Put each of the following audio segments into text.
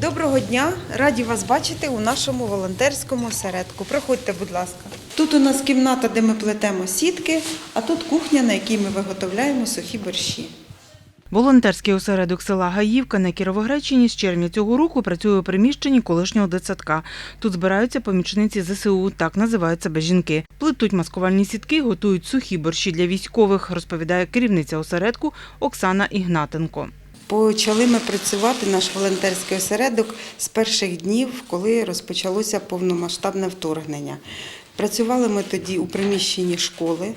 Доброго дня! Раді вас бачити у нашому волонтерському осередку. Проходьте, будь ласка. Тут у нас кімната, де ми плетемо сітки, а тут кухня, на якій ми виготовляємо сухі борщі. Волонтерський осередок села Гаївка на Кіровоградщині з червня цього року працює у приміщенні колишнього дитсадка. Тут збираються помічниці ЗСУ, так називають себе жінки. Плетуть маскувальні сітки, готують сухі борщі для військових, розповідає керівниця осередку Оксана Ігнатенко. Почали ми працювати наш волонтерський осередок з перших днів, коли розпочалося повномасштабне вторгнення. Працювали ми тоді у приміщенні школи,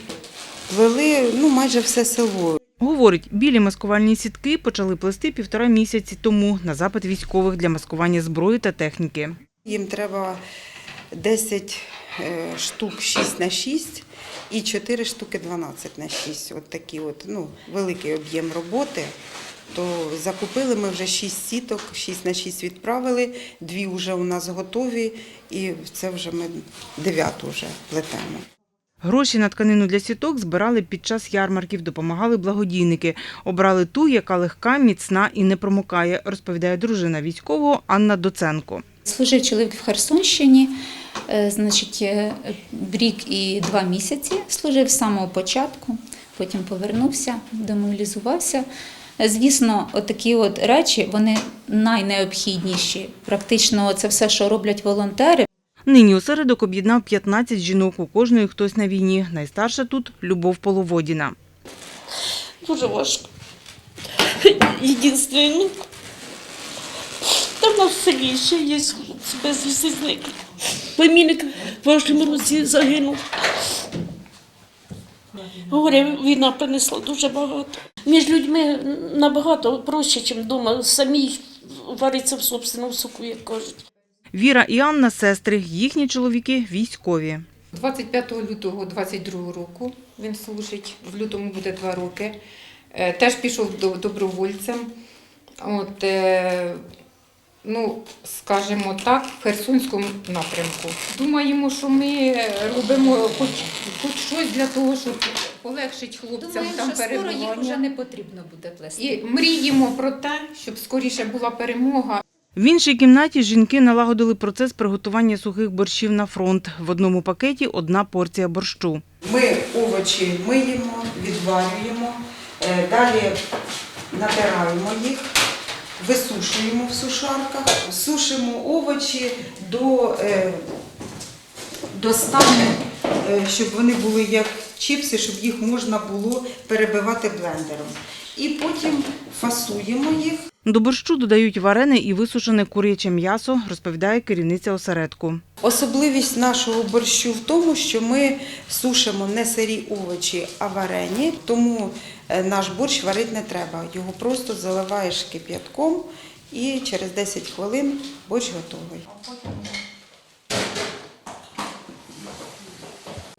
вели ну, майже все село. Говорить, білі маскувальні сітки почали плести півтора місяці тому на запит військових для маскування зброї та техніки. Їм треба 10 е, штук 6 на 6 і 4 штуки 12 на 6. От такі от, ну, великий об'єм роботи. То закупили ми вже 6 сіток, 6 на 6 відправили, дві вже у нас готові, і це вже ми дев'яту вже плетемо. Гроші на тканину для сіток збирали під час ярмарків, допомагали благодійники. Обрали ту, яка легка, міцна і не промокає, розповідає дружина військового Анна Доценко. Служив чоловік в Херсонщині, е, значить, е, рік і два місяці служив з самого початку, потім повернувся, демобілізувався. Звісно, отакі от речі вони найнеобхідніші. Практично це все, що роблять волонтери. Нині осередок об'єднав 15 жінок, у кожної хтось на війні. Найстарша тут Любов Половодіна. Дуже важко. Єдиний. Там на селі ще є хлопці безвісти зниклі. Племінник в прошлому році загинув. Говорю, війна принесла дуже багато. Між людьми набагато проще, ніж вдома. Самі вариться в собственному соку, як кажуть. Віра і Анна – сестри, їхні чоловіки – військові. 25 лютого 22 року він служить, в лютому буде два роки. Е, Теж пішов добровольцем. От, е, ну, скажімо так, в Херсонському напрямку. Думаємо, що ми робимо хоч, хоч щось для того, щоб полегшити хлопцям там перебування. не потрібно буде плести. І мріємо про те, щоб скоріше була перемога. В іншій кімнаті жінки налагодили процес приготування сухих борщів на фронт. В одному пакеті одна порція борщу. Ми овочі миємо, відварюємо, е, далі натираємо їх, висушуємо в сушарках, сушимо овочі до, е, до стану, щоб вони були як чіпси, щоб їх можна було перебивати блендером. І потім фасуємо їх. До борщу додають варене і висушене куряче м'ясо, розповідає керівниця осередку. Особливість нашого борщу в тому, що ми сушимо не сирі овочі, а варені, тому е, наш борщ варити не треба. Його просто заливаєш кип'ятком і через 10 хвилин борщ готовий.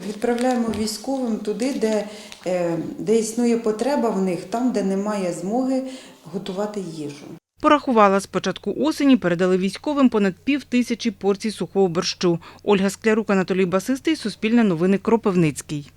Відправляємо військовим туди, де, е, де існує потреба в них, там, де немає змоги готувати їжу. Порахувала, з початку осені передали військовим понад пів тисячі порцій сухого борщу. Ольга Склярук, Анатолій Басистий, Суспільне новини Кропивницький.